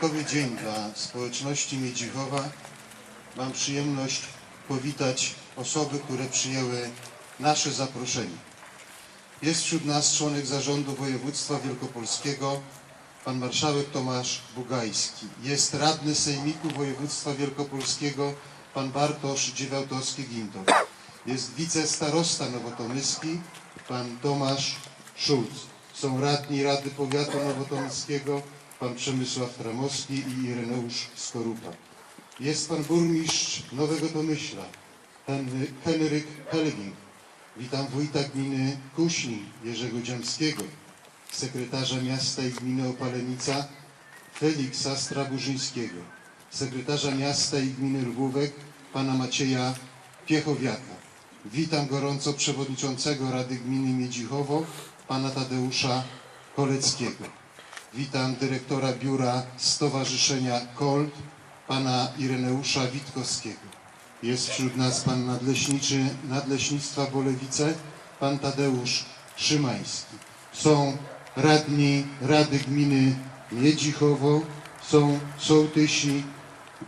wyjątkowy dzień dla społeczności Miedzichowa. Mam przyjemność powitać osoby, które przyjęły nasze zaproszenie. Jest wśród nas członek zarządu województwa wielkopolskiego, pan marszałek Tomasz Bugajski. Jest radny sejmiku województwa wielkopolskiego, pan Bartosz Dziewiałtowski-Gintor. Jest wicestarosta nowotomyski, pan Tomasz Szulc. Są radni Rady Powiatu Nowotomyskiego, pan Przemysław Tramowski i Ireneusz Skorupa. Jest pan burmistrz Nowego Tomyśla, Henry, Henryk Helwing. Witam wójta gminy Kuśni, Jerzego Dziamskiego, sekretarza miasta i gminy Opalenica, Feliksa Straburzyńskiego, sekretarza miasta i gminy Lwówek, pana Macieja Piechowiaka. Witam gorąco przewodniczącego Rady Gminy Miedzichowo, pana Tadeusza Koleckiego. Witam dyrektora biura Stowarzyszenia KOLD, pana Ireneusza Witkowskiego. Jest wśród nas pan nadleśniczy Nadleśnictwa Bolewice, pan Tadeusz Szymański. Są radni Rady Gminy Miedzichowo, są sołtysi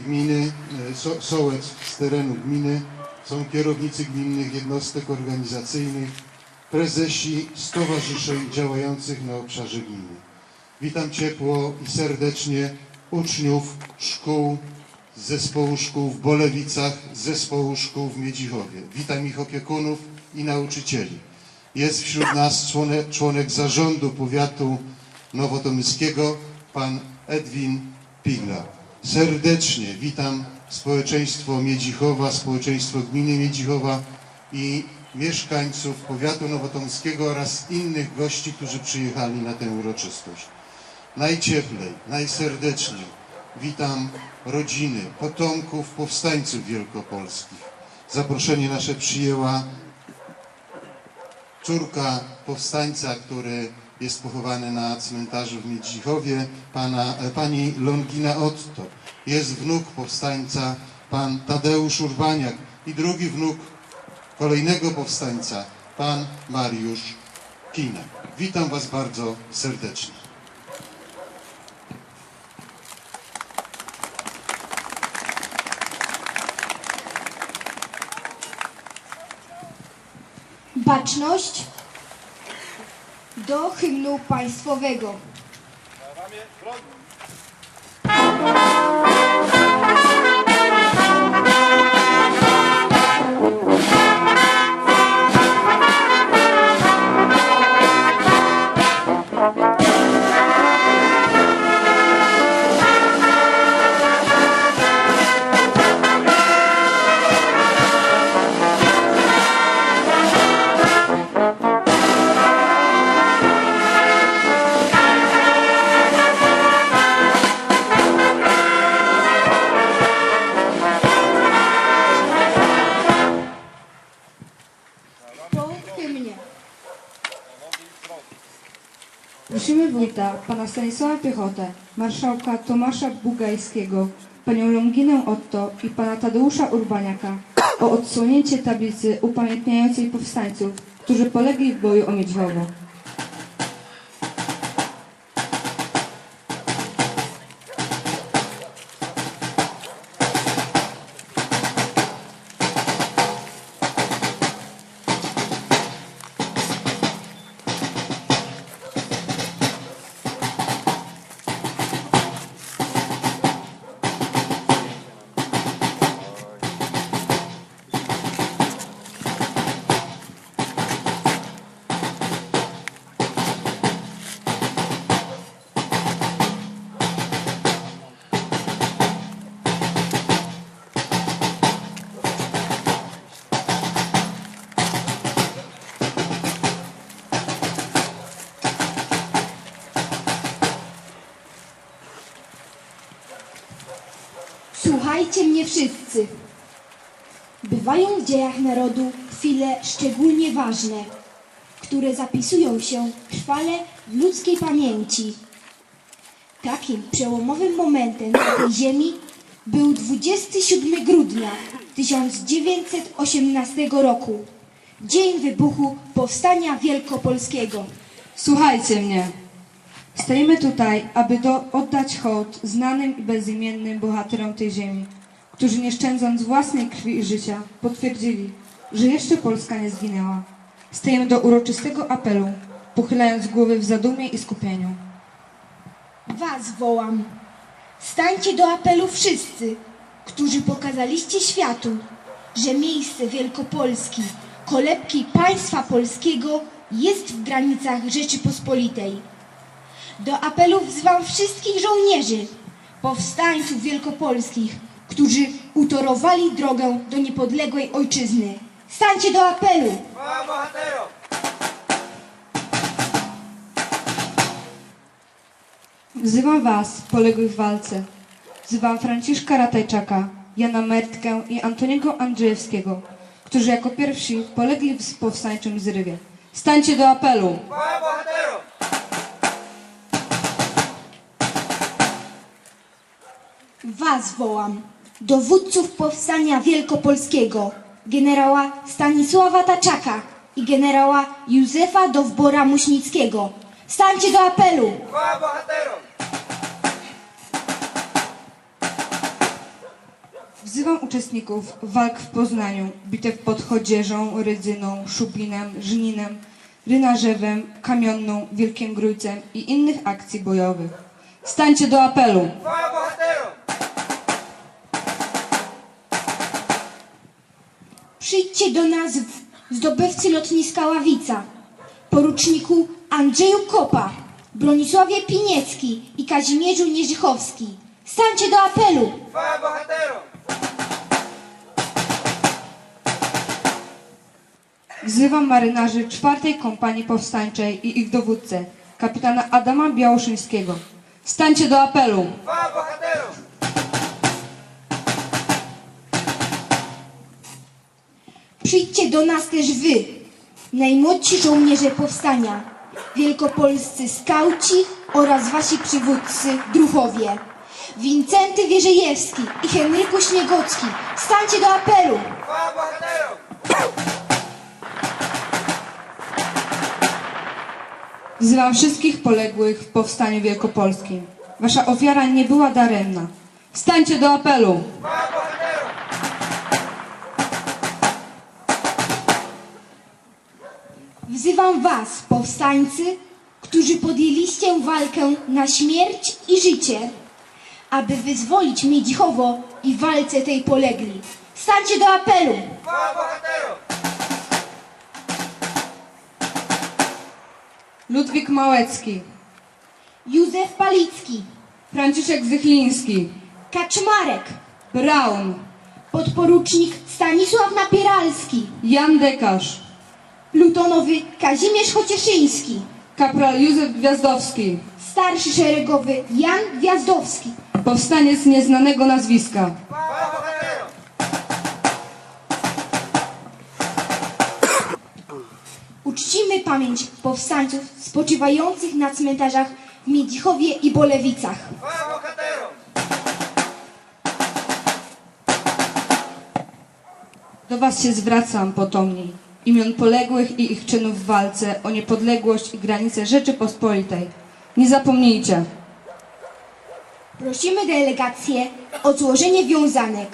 gminy, e, so, sołec z terenu gminy, są kierownicy gminnych jednostek organizacyjnych, prezesi stowarzyszeń działających na obszarze gminy. Witam ciepło i serdecznie uczniów szkół z zespołu szkół w Bolewicach, z zespołu szkół w Miedzichowie. Witam ich opiekunów i nauczycieli. Jest wśród nas członek, członek zarządu powiatu nowotomyskiego, pan Edwin Pigla. Serdecznie witam społeczeństwo Miedzichowa, społeczeństwo gminy Miedzichowa i mieszkańców powiatu nowotomskiego oraz innych gości, którzy przyjechali na tę uroczystość. Najcieplej, najserdeczniej witam rodziny, potomków powstańców wielkopolskich. Zaproszenie nasze przyjęła córka powstańca, który jest pochowany na cmentarzu w Miedzichowie, pana, e, pani Longina Otto. Jest wnuk powstańca, pan Tadeusz Urbaniak i drugi wnuk kolejnego powstańca, pan Mariusz Kina. Witam Was bardzo serdecznie. Baczność do hymnu państwowego. Po Stanisława Piechotę, marszałka Tomasza Bugajskiego, panią Longinę Otto i pana Tadeusza Urbaniaka o odsłonięcie tablicy upamiętniającej powstańców, którzy polegli w boju o Miedźwowo. Słuchajcie mnie wszyscy. Bywają w dziejach narodu chwile szczególnie ważne, które zapisują się trwale w ludzkiej pamięci. Takim przełomowym momentem na tej ziemi był 27 grudnia 1918 roku, dzień wybuchu Powstania Wielkopolskiego. Słuchajcie mnie. Stajemy tutaj, aby do, oddać hołd znanym i bezimiennym bohaterom tej ziemi, którzy nie szczędząc własnej krwi i życia, potwierdzili, że jeszcze Polska nie zginęła. Stajemy do uroczystego apelu, pochylając głowy w zadumie i skupieniu. Was wołam. Stańcie do apelu wszyscy, którzy pokazaliście światu, że miejsce Wielkopolski, kolebki państwa polskiego jest w granicach Rzeczypospolitej. Do apelu wzywam wszystkich żołnierzy, powstańców wielkopolskich, którzy utorowali drogę do niepodległej ojczyzny. Stańcie do apelu! Wzywam was, poległych w walce. Wzywam Franciszka Ratajczaka, Jana Mertkę i Antoniego Andrzejewskiego, którzy jako pierwsi polegli w powstańczym zrywie. Stańcie do apelu! Was wołam, dowódców powstania wielkopolskiego, generała Stanisława Taczaka i generała Józefa Dowbora Muśnickiego. Stańcie do apelu! Wzywam uczestników walk w Poznaniu, bitew pod Chodzieżą, Rydzyną, Szubinem, Żninem, Rynarzewem, Kamionną, Wielkim Grójcem i innych akcji bojowych. Stańcie do apelu! Przyjdźcie do nas w- zdobywcy lotniska Ławica, poruczniku Andrzeju Kopa, Bronisławie Piniecki i Kazimierzu Nierzychowski. Stańcie do apelu! Wzywam marynarzy czwartej kompanii powstańczej i ich dowódcę, kapitana Adama Białoszyńskiego. Stańcie do apelu! Przyjdźcie do nas też wy, najmłodsi żołnierze powstania, wielkopolscy skauci oraz wasi przywódcy, druhowie. Wincenty Wierzejewski i Henryku Śniegocki, stańcie do apelu! Wzywam wszystkich poległych w powstaniu wielkopolskim. Wasza ofiara nie była daremna. Stańcie do apelu! Wzywam was, powstańcy, którzy podjęliście walkę na śmierć i życie, aby wyzwolić Miedzichowo i walce tej polegli. Stańcie do apelu! Ludwik Małecki, Józef Palicki, Franciszek Zychliński, Kaczmarek, Braun, podporucznik Stanisław Napieralski, Jan Dekarz, plutonowy Kazimierz Chocieszyński, kapral Józef Gwiazdowski, starszy szeregowy Jan Gwiazdowski, powstaniec nieznanego nazwiska. Uczcimy pamięć powstańców spoczywających na cmentarzach w Miedzichowie i Bolewicach. Do was się zwracam potomni, imion poległych i ich czynów w walce o niepodległość i granice Rzeczypospolitej. Nie zapomnijcie. Prosimy delegację o złożenie wiązanek.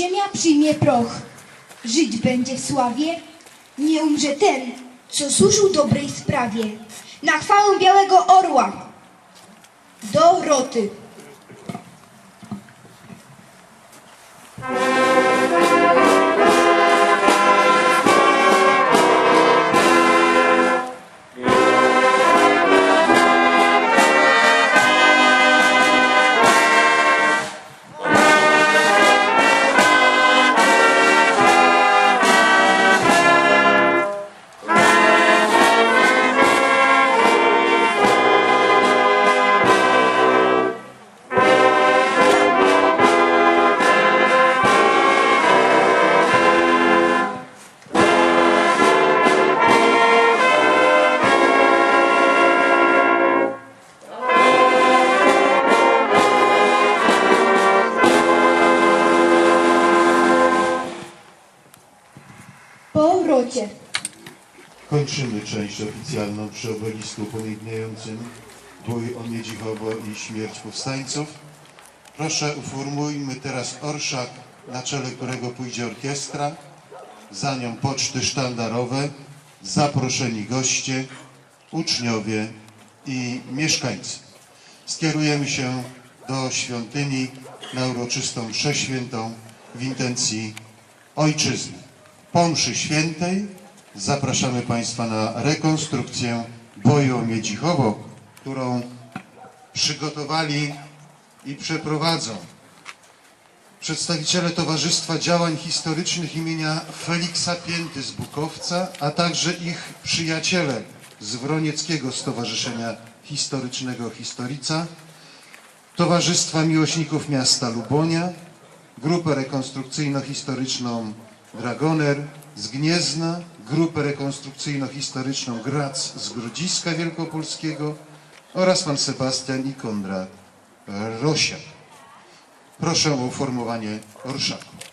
Ziemia przyjmie proch, żyć będzie w sławie, nie umrze ten, co służył dobrej sprawie. Na chwałę Białego Orła. Do Kończymy część oficjalną przy obelisku upamiętniającym bój o Miedzichowo i śmierć powstańców. Proszę uformujmy teraz orszak, na czele którego pójdzie orkiestra, za nią poczty sztandarowe, zaproszeni goście, uczniowie i mieszkańcy. Skierujemy się do świątyni na uroczystą mszę w intencji ojczyzny. Po mszy świętej zapraszamy Państwa na rekonstrukcję boju o Miedzichowo, którą przygotowali i przeprowadzą przedstawiciele Towarzystwa Działań Historycznych imienia Feliksa Pięty z Bukowca, a także ich przyjaciele z Wronieckiego Stowarzyszenia Historycznego Historica, Towarzystwa Miłośników Miasta Lubonia, Grupę Rekonstrukcyjno-Historyczną Dragoner z Gniezna, Grupę Rekonstrukcyjno-Historyczną Grac z Grodziska Wielkopolskiego oraz pan Sebastian i Konrad Rosiak. Proszę o uformowanie orszaku.